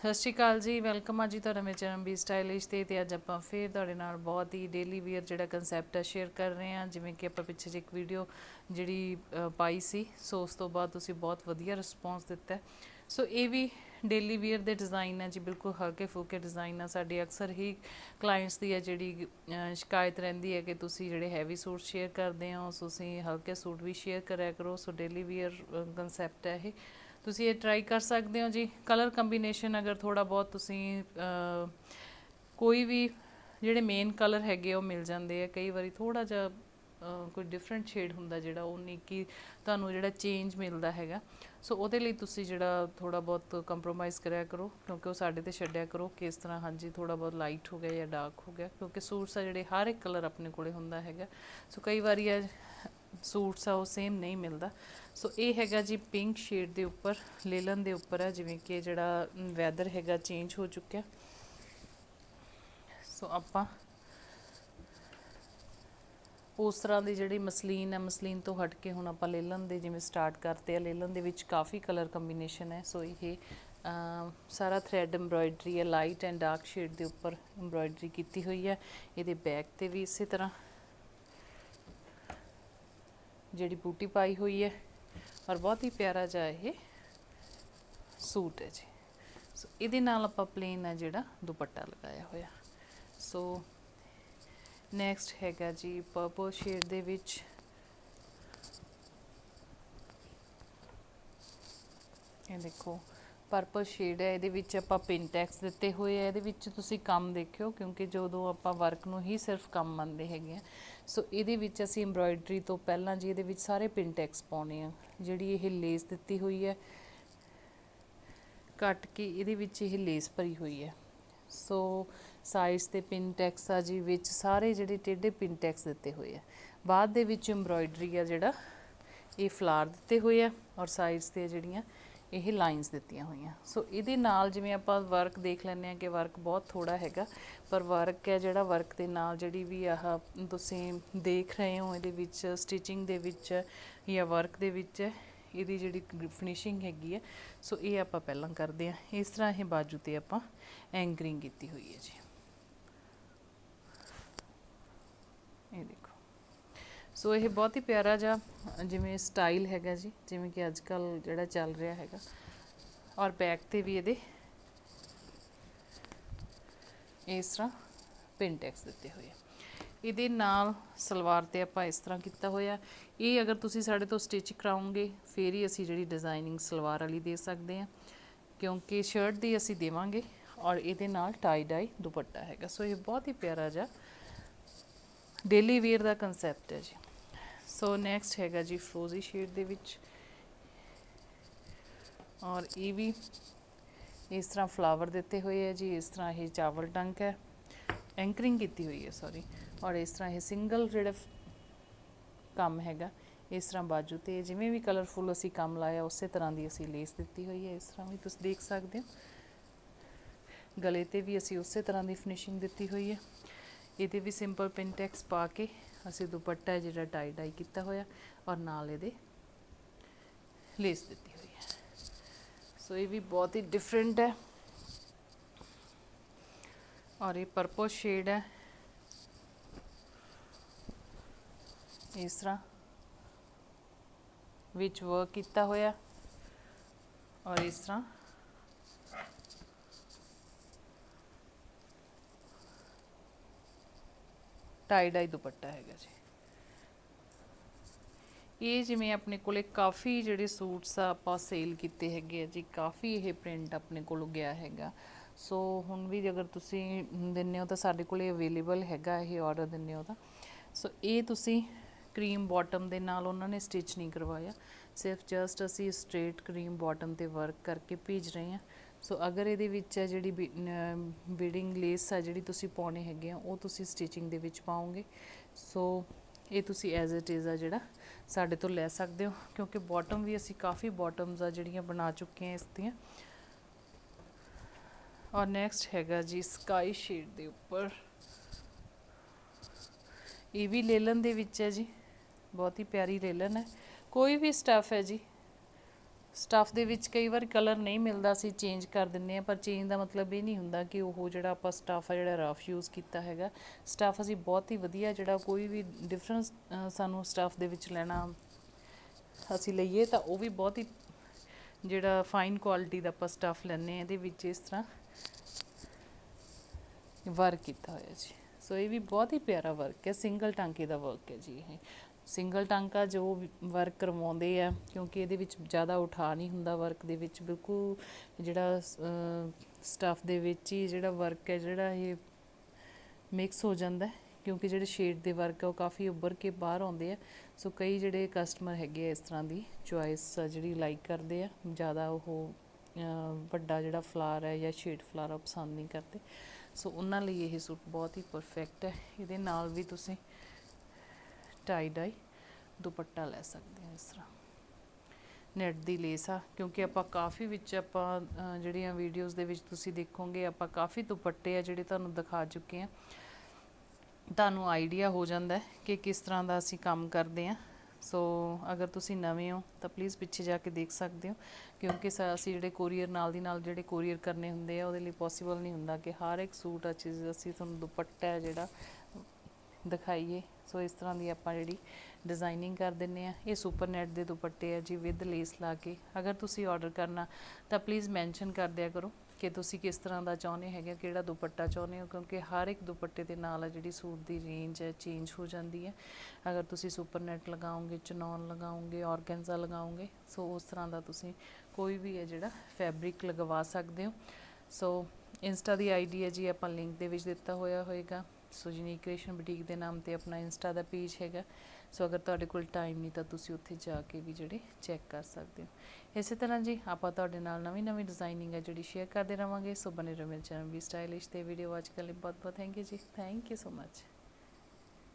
ਸਤਿ ਸ਼੍ਰੀ ਅਕਾਲ ਜੀ, ਵੈਲਕਮ ਆ ਜੀ ਤੁਹਾਡਾ ਮੇਰੇ ਚੈਨਲ ਬੀ ਸਟਾਈਲਿਸ਼ ਤੇ ਤੇ ਅੱਜ ਆਪਾਂ ਫੇਰ ਤੁਹਾਡੇ ਨਾਲ ਬਹੁਤ ਹੀ ਡੇਲੀ ਵੇਅਰ ਜਿਹੜਾ ਕਨਸੈਪਟ ਆ ਸ਼ੇਅਰ ਕਰ ਰਹੇ ਹਾਂ, ਜਿਵੇਂ ਕਿ ਆਪਾਂ ਪਿੱਛੇ ਜਿਹੇ ਇੱਕ ਵੀਡੀਓ ਜਿਹੜੀ ਪਾਈ ਸੀ, ਸੋ ਉਸ ਤੋਂ ਬਾਅਦ ਤੁਸੀਂ ਬਹੁਤ ਵਧੀਆ ਰਿਸਪੌਂਸ ਦਿੱਤਾ ਸੋ ਇਹ ਵੀ ਡੇਲੀ ਵੇਅਰ ਦੇ ਡਿਜ਼ਾਈਨ ਹੈ ਜੀ, ਬਿਲਕੁਲ ਹਲਕੇ ਫੁਲਕੇ ਡਿਜ਼ਾਈਨ ਆ। ਸਾਡੇ ਅਕਸਰ ਹੀ ਕਲਾਇੰਟਸ ਦੀ ਹੈ ਜਿਹੜੀ ਸ਼ਿਕਾਇਤ ਰਹਿੰਦੀ ਹੈ ਕਿ ਤੁਸੀਂ ਜਿਹੜੇ ਹੈਵੀ ਸੂਟ ਸ਼ੇਅਰ ਕਰਦੇ ਹੋ ਤੁਸੀਂ ਹਲਕੇ ਸੂਟ ਵੀ ਸ਼ੇਅਰ ਕਰਿਆ ਕਰੋ। ਸੋ ਡੇਲੀ ਵੇਅਰ ਕਨਸੈਪਟ ਹੈ ਇਹ। ਤੁਸੀਂ ਇਹ ਟਰਾਈ ਕਰ ਸਕਦੇ ਹੋ ਜੀ। ਕਲਰ ਕੰਬੀਨੇਸ਼ਨ ਅਗਰ ਥੋੜਾ ਬਹੁਤ ਤੁਸੀਂ ਕੋਈ ਵੀ ਜਿਹੜੇ ਮੇਨ ਕਲਰ ਹੈਗੇ ਉਹ ਮਿਲ ਜਾਂਦੇ ਆ। ਕਈ ਵਾਰੀ ਥੋੜਾ ਜਿਹਾ ਕੋਈ ਡਿਫਰੈਂਟ ਸ਼ੇਡ ਹੁੰਦਾ ਜਿਹੜਾ, ਉਹ ਨਹੀਂ ਕਿ ਤੁਹਾਨੂੰ ਜਿਹੜਾ ਚੇਂਜ ਮਿਲਦਾ ਹੈਗਾ। ਸੋ ਉਹਦੇ ਲਈ ਤੁਸੀਂ ਜਿਹੜਾ ਥੋੜਾ ਬਹੁਤ ਕੰਪਰੋਮਾਈਜ਼ ਕਰਿਆ ਕਰੋ, ਕਿਉਂਕਿ ਉਹ ਸਾਡੇ ਤੇ ਛੱਡਿਆ ਕਰੋ ਕਿ ਇਸ ਤਰ੍ਹਾਂ ਹਾਂਜੀ ਥੋੜਾ ਬਹੁਤ ਲਾਈਟ ਹੋ ਗਿਆ ਜਾਂ ਡਾਰਕ ਹੋ ਗਿਆ, ਕਿਉਂਕਿ ਸੂਟਸ ਆ ਜਿਹੜੇ ਹਰ ਇੱਕ ਕਲਰ ਆਪਣੇ ਕੋਲੇ ਹੁੰਦਾ ਹੈਗਾ। ਸੋ ਕਈ ਵਾਰੀ ਇਹ ਸੂਟਸ ਆ ਉਹ ਸੇਮ ਨਹੀਂ ਮਿਲਦਾ। ਸੋ ਇਹ ਹੈਗਾ ਜੀ ਪਿੰਕ ਸ਼ੇਡ ਦੇ ਉੱਪਰ, ਲੇਲਨ ਦੇ ਉੱਪਰ ਆ, ਜਿਵੇਂ ਕਿ ਜਿਹੜਾ ਵੈਦਰ ਹੈਗਾ ਚੇਂਜ ਹੋ ਚੁੱਕਿਆ। ਸੋ ਆਪਾਂ ਉਸ ਤਰ੍ਹਾਂ ਦੀ ਜਿਹੜੀ ਮਸਲੀਨ ਹੈ, ਮਸਲੀਨ ਤੋਂ ਹਟ ਕੇ ਹੁਣ ਆਪਾਂ ਲੇਲਨ ਦੇ ਜਿਵੇਂ ਸਟਾਰਟ ਕਰਤੇ ਆ, ਲੇਲਨ ਦੇ ਵਿੱਚ ਕਾਫੀ ਕਲਰ ਕੰਬੀਨੇਸ਼ਨ ਹੈ। ਸੋ ਇਹ ਸਾਰਾ ਥ੍ਰੈਡ ਐਮਬ੍ਰਾਇਡਰੀ ਹੈ ਲਾਈਟ ਐਂਡ ਡਾਰਕ ਸ਼ੇਡ ਦੇ ਉੱਪਰ ਐਮਬ੍ਰਾਇਡਰੀ ਕੀਤੀ ਹੋਈ ਹੈ। ਇਹਦੇ ਬੈਕ ਤੇ ਵੀ ਇਸੇ ਤਰ੍ਹਾਂ ਜਿਹੜੀ ਬੂਟੀ ਪਾਈ ਹੋਈ ਹੈ ਔਰ ਬਹੁਤ ਹੀ ਪਿਆਰਾ ਜਿਹਾ ਇਹ ਸੂਟ ਹੈ ਜੀ। ਸੋ ਇਹਦੇ ਨਾਲ ਆਪਾਂ ਪਲੇਨ ਆ ਜਿਹੜਾ ਦੁਪੱਟਾ ਲਗਾਇਆ ਹੋਇਆ। ਸੋ ਨੈਕਸਟ ਹੈਗਾ ਜੀ ਪਰਪਲ ਸ਼ੇਡ ਦੇ ਵਿੱਚ। ਇਹ ਦੇਖੋ ਪਰਪਲ ਸ਼ੇਡ ਹੈ, ਇਹਦੇ ਵਿੱਚ ਆਪਾਂ ਪਿੰਟੈਕਸ ਦਿੱਤੇ ਹੋਏ ਆ, ਇਹਦੇ ਵਿੱਚ ਤੁਸੀਂ ਕੰਮ ਦੇਖਿਓ, ਕਿਉਂਕਿ ਜਦੋਂ ਆਪਾਂ ਵਰਕ ਨੂੰ ਹੀ ਸਿਰਫ ਕੰਮ ਮੰਨਦੇ ਹੈਗੇ ਆ। ਸੋ ਇਹਦੇ ਵਿੱਚ ਅਸੀਂ ਐਮਬ੍ਰਾਇਡਰੀ ਤੋਂ ਪਹਿਲਾਂ ਜੀ ਇਹਦੇ ਵਿੱਚ ਸਾਰੇ ਪਿੰਟੈਕਸ ਪਾਉਣੇ ਆ, ਜਿਹੜੀ ਇਹ ਲੇਸ ਦਿੱਤੀ ਹੋਈ ਹੈ। ਕੱਟ ਕੇ ਇਹਦੇ ਵਿੱਚ ਇਹ ਲੇਸ ਭਰੀ ਹੋਈ ਹੈ। ਸੋ ਸਾਈਡਸ ਤੇ ਪਿਨ ਟੈਕਸ ਆ ਜੀ, ਵਿੱਚ ਸਾਰੇ ਜਿਹੜੇ ਟੇਢੇ ਪਿਨ ਟੈਕਸ ਦਿੱਤੇ ਹੋਏ ਆ। ਬਾਅਦ ਦੇ ਵਿੱਚ ਐਮਬ੍ਰਾਇਡਰੀ ਆ ਜਿਹੜਾ, ਇਹ ਫਲਾਰ ਦਿੱਤੇ ਹੋਏ ਆ, ਔਰ ਸਾਈਡਸ ਤੇ ਜਿਹੜੀਆਂ ਇਹ ਲਾਈਨਸ ਦਿੱਤੀਆਂ ਹੋਈਆਂ। ਸੋ ਇਹਦੇ ਨਾਲ ਜਿਵੇਂ ਆਪਾਂ ਵਰਕ ਦੇਖ ਲੈਂਦੇ ਆ ਕਿ ਵਰਕ ਬਹੁਤ ਥੋੜਾ ਹੈਗਾ, ਪਰ ਵਰਕ ਹੈ ਜਿਹੜਾ ਵਰਕ ਦੇ ਨਾਲ ਜਿਹੜੀ ਵੀ ਆਹ ਤੁਸੀਂ ਦੇਖ ਰਹੇ ਹੋ ਇਹਦੇ ਵਿੱਚ ਸਟਿਚਿੰਗ ਦੇ ਵਿੱਚ ਜਾਂ ਵਰਕ ਦੇ ਵਿੱਚ, ਇਹਦੀ ਜਿਹੜੀ ਫਿਨਿਸ਼ਿੰਗ ਹੈਗੀ ਹੈ। ਸੋ ਇਹ ਆਪਾਂ ਪਹਿਲਾਂ ਕਰਦੇ ਆ ਇਸ ਤਰ੍ਹਾਂ ਇਹ ਬਾਜੂ ਤੇ ਆਪਾਂ ਐਂਕਰਿੰਗ ਕੀਤੀ ਹੋਈ ਹੈ ਜੀ। ਇਹ ਸੋ ਇਹ ਬਹੁਤ ਹੀ ਪਿਆਰਾ ਜਿਹਾ, ਜਿਵੇਂ ਸਟਾਈਲ ਹੈਗਾ ਜੀ, ਜਿਵੇਂ ਕਿ ਅੱਜ ਕੱਲ ਜਿਹੜਾ ਚੱਲ ਰਿਹਾ ਹੈਗਾ। ਔਰ ਬੈਕ ਤੇ ਵੀ ਇਹਦੇ ਇਸ ਤਰ੍ਹਾਂ ਪਿੰਟੈਕਸ ਦਿੱਤੇ ਹੋਏ ਆ। ਇਹਦੇ ਨਾਲ ਸਲਵਾਰ ਤੇ ਆਪਾਂ ਇਸ ਤਰ੍ਹਾਂ ਕੀਤਾ ਹੋਇਆ। ਇਹ ਅਗਰ ਤੁਸੀਂ ਸਾਡੇ ਤੋਂ ਸਟਿਚ ਕਰਾਉਂਗੇ ਫੇਰ ਹੀ ਅਸੀਂ ਜਿਹੜੀ ਡਿਜ਼ਾਈਨਿੰਗ ਸਲਵਾਰ ਵਾਲੀ ਦੇ ਸਕਦੇ ਹਾਂ। ਕਿਉਂਕਿ ਸ਼ਰਟ ਦੀ ਅਸੀਂ ਦੇਵਾਂਗੇ ਔਰ ਇਹਦੇ ਨਾਲ ਟਾਈ ਡਾਈ ਦੁਪੱਟਾ ਹੈਗਾ। ਸੋ ਇਹ ਬਹੁਤ ਹੀ ਪਿਆਰਾ ਜਿਹਾ ਡੇਲੀ ਵੇਅਰ ਦਾ ਕਨਸੈਪਟ ਹੈ ਜੀ। ਸੋ ਨੈਕਸਟ ਹੈਗਾ ਜੀ ਫਰੋਜ਼ੀ ਸ਼ੇਡ ਦੇ ਵਿੱਚ। ਔਰ ਇਹ ਵੀ ਇਸ ਤਰ੍ਹਾਂ ਫਲਾਵਰ ਦਿੱਤੇ ਹੋਏ ਹੈ ਜੀ, ਇਸ ਤਰ੍ਹਾਂ ਇਹ ਚਾਵਲ ਟੰਕ ਹੈ। ਐਂਕਰਿੰਗ ਕੀਤੀ ਹੋਈ ਹੈ ਸੌਰੀ ਔਰ ਇਸ ਤਰ੍ਹਾਂ ਇਹ ਸਿੰਗਲ ਜਿਹੜਾ ਕੰਮ ਹੈਗਾ, ਇਸ ਤਰ੍ਹਾਂ ਬਾਜੂ ਤੇ ਜਿਵੇਂ ਵੀ ਕਲਰਫੁਲ ਅਸੀਂ ਕੰਮ ਲਾਇਆ, ਉਸੇ ਤਰ੍ਹਾਂ ਦੀ ਅਸੀਂ ਲੇਸ ਦਿੱਤੀ ਹੋਈ ਹੈ, ਇਸ ਤਰ੍ਹਾਂ ਵੀ ਤੁਸੀਂ ਦੇਖ ਸਕਦੇ ਹੋ। ਗਲੇ ਤੇ ਵੀ ਅਸੀਂ ਉਸੇ ਤਰ੍ਹਾਂ ਦੀ ਫਿਨਿਸ਼ਿੰਗ ਦਿੱਤੀ ਹੋਈ ਹੈ। ਇਹਦੇ ਵੀ ਸਿੰਪਲ ਪਿੰਟੈਕਸ ਪਾ ਕੇ ਅਸੀਂ ਦੁਪੱਟਾ ਹੈ ਜਿਹੜਾ ਟਾਈ ਡਾਈ ਕੀਤਾ ਹੋਇਆ ਔਰ ਨਾਲ ਇਹਦੇ ਲੇਸ ਦਿੱਤੀ ਹੋਈ ਹੈ। ਸੋ ਇਹ ਵੀ ਬਹੁਤ ਹੀ ਡਿਫਰੈਂਟ ਹੈ। ਔਰ ਇਹ ਪਰਪਲ ਸ਼ੇਡ ਹੈ। ਇਸ ਤਰ੍ਹਾਂ ਵਿੱਚ ਵਰਕ ਕੀਤਾ ਹੋਇਆ। ਔਰ ਇਸ ਤਰ੍ਹਾਂ ਟਾਈ ਡਾਈ ਦੁਪੱਟਾ ਹੈਗਾ ਜੀ। ਇਹ ਜਿਵੇਂ ਆਪਣੇ ਕੋਲੇ ਕਾਫੀ ਜਿਹੜੇ ਸੂਟਸ ਆ, ਆਪਾਂ ਸੇਲ ਕੀਤੇ ਹੈਗੇ ਆ ਜੀ, ਕਾਫੀ ਇਹ ਪ੍ਰਿੰਟ ਆਪਣੇ ਕੋਲ ਗਿਆ ਹੈਗਾ। ਸੋ ਹੁਣ ਵੀ ਅਗਰ ਤੁਸੀਂ ਦਿੰਨੇ ਹੋ ਤਾਂ ਸਾਡੇ ਕੋਲੇ ਅਵੇਲੇਬਲ ਹੈਗਾ ਇਹ ਆਰਡਰ ਦਿੰਨੇ ਹੋ ਤਾਂ। ਸੋ ਇਹ ਤੁਸੀਂ ਕਰੀਮ ਬਾਟਮ ਦੇ ਨਾਲ ਉਹਨਾਂ ਨੇ ਸਟਿਚ ਨਹੀਂ ਕਰਵਾਇਆ। ਸਿਰਫ ਜਸਟ ਅਸੀਂ ਸਟ੍ਰੇਟ ਕਰੀਮ ਬਾਟਮ ਤੇ ਵਰਕ ਕਰਕੇ ਭੇਜ ਰਹੇ ਹਾਂ। ਸੋ ਅਗਰ ਇਹਦੇ ਵਿੱਚ ਹੈ ਜਿਹੜੀ ਬੀਡਿੰਗ ਲੇਸ ਆ ਜਿਹੜੀ ਤੁਸੀਂ ਪਾਉਣੇ ਹੈਗੇ ਆ, ਉਹ ਤੁਸੀਂ ਸਟਿਚਿੰਗ ਦੇ ਵਿੱਚ ਪਾਓਗੇ। ਸੋ ਇਹ ਤੁਸੀਂ ਐਜ਼ ਇਟ ਇਜ਼ ਆ ਜਿਹੜਾ, ਸਾਡੇ ਤੋਂ ਲੈ ਸਕਦੇ ਹੋ। ਕਿਉਂਕਿ ਬਾਟਮ ਵੀ ਅਸੀਂ ਕਾਫੀ ਬਾਟਮਸ ਆ ਜਿਹੜੀਆਂ ਬਣਾ ਚੁੱਕੇ ਹਾਂ ਇਸ ਦੀਆਂ। ਔਰ ਨੈਕਸਟ ਹੈਗਾ ਜੀ ਸਕਾਈ ਸ਼ੇਡ ਦੇ ਉੱਪਰ। ਇਹ ਵੀ ਲੇਲਨ ਦੇ ਵਿੱਚ ਹੈ ਜੀ। ਬਹੁਤ ਹੀ ਪਿਆਰੀ ਲੇਲਨ ਹੈ। ਕੋਈ ਵੀ ਸਟਫ ਹੈ ਜੀ ਸਟੱਫ ਦੇ ਵਿੱਚ ਕਈ ਵਾਰ ਕਲਰ ਨਹੀਂ ਮਿਲਦਾ ਸੀ ਚੇਂਜ ਕਰ ਦਿੰਨੇ ਆ ਪਰ ਚੇਂਜ ਦਾ ਮਤਲਬ ਇਹ ਨਹੀਂ ਹੁੰਦਾ ਕਿ ਉਹ ਜਿਹੜਾ ਆਪਾਂ ਸਟੱਫ ਆ ਜਿਹੜਾ ਰਫ ਯੂਜ਼ ਕੀਤਾ ਹੈਗਾ। ਸਟੱਫ ਅਸੀਂ ਬਹੁਤ ਹੀ ਵਧੀਆ ਜਿਹੜਾ ਕੋਈ ਵੀ ਡਿਫਰੈਂਸ ਸਾਨੂੰ ਸਟੱਫ ਦੇ ਵਿੱਚ ਲੈਣਾ ਅਸੀਂ ਲਈਏ ਤਾਂ ਉਹ ਵੀ ਬਹੁਤ ਹੀ ਜਿਹੜਾ ਫਾਈਨ ਕੁਆਲਿਟੀ ਦਾ ਆਪਾਂ ਸਟੱਫ ਲੈਂਦੇ ਆ ਇਹਦੇ ਵਿੱਚ ਇਸ ਤਰ੍ਹਾਂ ਵਰਕ ਕੀਤਾ ਹੋਇਆ ਜੀ। ਸੋ ਇਹ ਵੀ ਬਹੁਤ ਹੀ ਪਿਆਰਾ ਵਰਕ ਹੈ ਸਿੰਗਲ ਟਾਂਕੇ ਦਾ ਵਰਕ ਹੈ ਜੀ ਇਹ। ਸਿੰਗਲ ਟਾਂਕਾ ਜੋ ਵਰਕ ਕਰਵਾਉਂਦੇ ਆ, ਕਿਉਂਕਿ ਇਹਦੇ ਵਿੱਚ ਜ਼ਿਆਦਾ ਉਠਾ ਨਹੀਂ ਹੁੰਦਾ ਵਰਕ ਦੇ ਵਿੱਚ, ਬਿਲਕੁਲ ਜਿਹੜਾ ਸਟੱਫ ਦੇ ਵਿੱਚ ਹੀ ਜਿਹੜਾ ਵਰਕ ਹੈ, ਜਿਹੜਾ ਇਹ ਮਿਕਸ ਹੋ ਜਾਂਦਾ ਹੈ, ਕਿਉਂਕਿ ਜਿਹੜੇ ਸ਼ੇਡ ਦੇ ਵਰਕ ਆ ਉਹ ਕਾਫੀ ਉੱਭਰ ਕੇ ਬਾਹਰ ਆਉਂਦੇ ਆ। ਸੋ ਕਈ ਜਿਹੜੇ ਕਸਟਮਰ ਹੈਗੇ ਆ ਇਸ ਤਰ੍ਹਾਂ ਦੀ ਚੁਆਇਸ ਜਿਹੜੀ ਲਾਈਕ ਕਰਦੇ ਆ, ਜ਼ਿਆਦਾ ਉਹ ਵੱਡਾ ਜਿਹੜਾ ਫਲਾਰ ਹੈ ਜਾਂ ਸ਼ੇਡ ਫਲਾਰ ਉਹ ਪਸੰਦ ਨਹੀਂ ਕਰਦੇ। ਸੋ ਉਹਨਾਂ ਲਈ ਇਹ ਸੂਟ ਬਹੁਤ ਹੀ ਪਰਫੈਕਟ ਹੈ। ਇਹਦੇ ਨਾਲ ਵੀ ਤੁਸੀਂ ਟਾਈ ਡਾਈ ਦੁਪੱਟਾ ਲੈ ਸਕਦੇ ਹਾਂ ਇਸ ਤਰ੍ਹਾਂ। ਨੈਟ ਦੀ ਲੇਸ ਆ, ਕਿਉਂਕਿ ਆਪਾਂ ਕਾਫੀ ਵਿੱਚ ਆਪਾਂ ਜਿਹੜੀਆਂ ਵੀਡੀਓਜ਼ ਦੇ ਵਿੱਚ ਤੁਸੀਂ ਦੇਖੋਗੇ, ਆਪਾਂ ਕਾਫੀ ਦੁਪੱਟੇ ਆ ਜਿਹੜੇ ਤੁਹਾਨੂੰ ਦਿਖਾ ਚੁੱਕੇ ਆ ਤੁਹਾਨੂੰ ਆਈਡੀਆ ਹੋ ਜਾਂਦਾ ਹੈ ਕਿ ਕਿਸ ਤਰ੍ਹਾਂ ਦਾ ਅਸੀਂ ਕੰਮ ਕਰਦੇ ਆ ਸੋ ਅਗਰ ਤੁਸੀਂ ਨਵੇਂ ਹੋ, ਤਾਂ ਪਲੀਜ਼ ਪਿੱਛੇ ਜਾ ਕੇ ਦੇਖ ਸਕਦੇ ਹੋ, ਕਿਉਂਕਿ ਸ- ਅਸੀਂ ਜਿਹੜੇ ਕੋਰੀਅਰ ਨਾਲ ਦੀ ਨਾਲ ਜਿਹੜੇ ਕੋਰੀਅਰ ਕਰਨੇ ਹੁੰਦੇ ਆ, ਉਹਦੇ ਲਈ ਪੋਸੀਬਲ ਨਹੀਂ ਹੁੰਦਾ ਕਿ ਹਰ ਇੱਕ ਸੂਟ ਆ, ਚੀਜ਼, ਅਸੀਂ ਤੁਹਾਨੂੰ ਦੁਪੱਟਾ ਜਿਹੜਾ ਦਿਖਾਈਏ। ਸੋ ਇਸ ਤਰ੍ਹਾਂ ਦੀ ਆਪਾਂ ਜਿਹੜੀ ਡਿਜ਼ਾਈਨਿੰਗ ਕਰ ਦਿੰਨੇ ਆ ਇਹ ਸੁਪਰ ਨੈਟ ਦੇ ਦੁਪੱਟੇ ਆ ਜੀ ਵਿਦ ਲੇਸ ਲਾ ਕੇ। ਅਗਰ ਤੁਸੀਂ ਆਰਡਰ ਕਰਨਾ, ਤਾਂ ਪਲੀਜ਼ ਮੈਂਸ਼ਨ ਕਰ ਦਿਆ ਕਰੋ ਕਿ ਤੁਸੀਂ ਕਿਸ ਤਰ੍ਹਾਂ ਦਾ ਚਾਹੁੰਦੇ ਹੈਗੇ, ਕਿਹੜਾ ਦੁਪੱਟਾ ਚਾਹੁੰਦੇ ਹੋ, ਕਿਉਂਕਿ ਹਰ ਇੱਕ ਦੁਪੱਟੇ ਦੇ ਨਾਲ ਆ ਜਿਹੜੀ ਸੂਟ ਦੀ ਰੇਂਜ ਹੈ ਚੇਂਜ ਹੋ ਜਾਂਦੀ ਹੈ। ਅਗਰ ਤੁਸੀਂ ਸੁਪਰ ਨੈਟ ਲਗਾਓਗੇ ਚਨੌਨ ਲਗਾਓਗੇ ਔਰਗੈਂਜ਼ਾ ਲਗਾਓਗੇ, ਸੋ ਉਸ ਤਰ੍ਹਾਂ ਦਾ ਤੁਸੀਂ ਕੋਈ ਵੀ ਹੈ ਜਿਹੜਾ ਫੈਬਰਿਕ ਲਗਵਾ ਸਕਦੇ ਹੋ। ਸੋ ਇੰਸਟਾ ਦੀ ਆਈਡੀ ਹੈ ਜੀ, ਆਪਾਂ ਲਿੰਕ ਦੇ ਵਿੱਚ ਦਿੱਤਾ ਹੋਇਆ ਹੋਏਗਾ। ਸੋ ਯੂਨੀਕ ਕ੍ਰੀਏਸ਼ਨ ਬੁਟੀਕ ਦੇ ਨਾਮ ਤੇ ਆਪਣਾ ਇੰਸਟਾ ਦਾ ਪੇਜ ਹੈਗਾ। ਸੋ ਅਗਰ ਤੁਹਾਡੇ ਕੋਲ ਟਾਈਮ ਨਹੀਂ ਤਾਂ ਤੁਸੀਂ ਉੱਥੇ ਜਾ ਕੇ ਵੀ ਜਿਹੜੇ ਚੈੱਕ ਕਰ ਸਕਦੇ ਹੋ। ਇਸੇ ਤਰ੍ਹਾਂ ਜੀ, ਆਪਾਂ ਤੁਹਾਡੇ ਨਾਲ ਨਵੀਂ ਨਵੀਂ ਡਿਜ਼ਾਈਨਿੰਗ ਹੈ ਜਿਹੜੀ ਸ਼ੇਅਰ ਕਰਦੇ ਰਵਾਂਗੇ। ਸੋ ਬਨੇ ਰਹੋ ਮੇਰੇ ਚੈਨਲ ਵੀ ਸਟਾਈਲਿਸ਼ ਤੇ ਵੀਡੀਓ ਵਾਚ ਕਰਨ ਲਈ ਬਹੁਤ ਬਹੁਤ ਥੈਂਕ ਯੂ ਜੀ। Thank you so much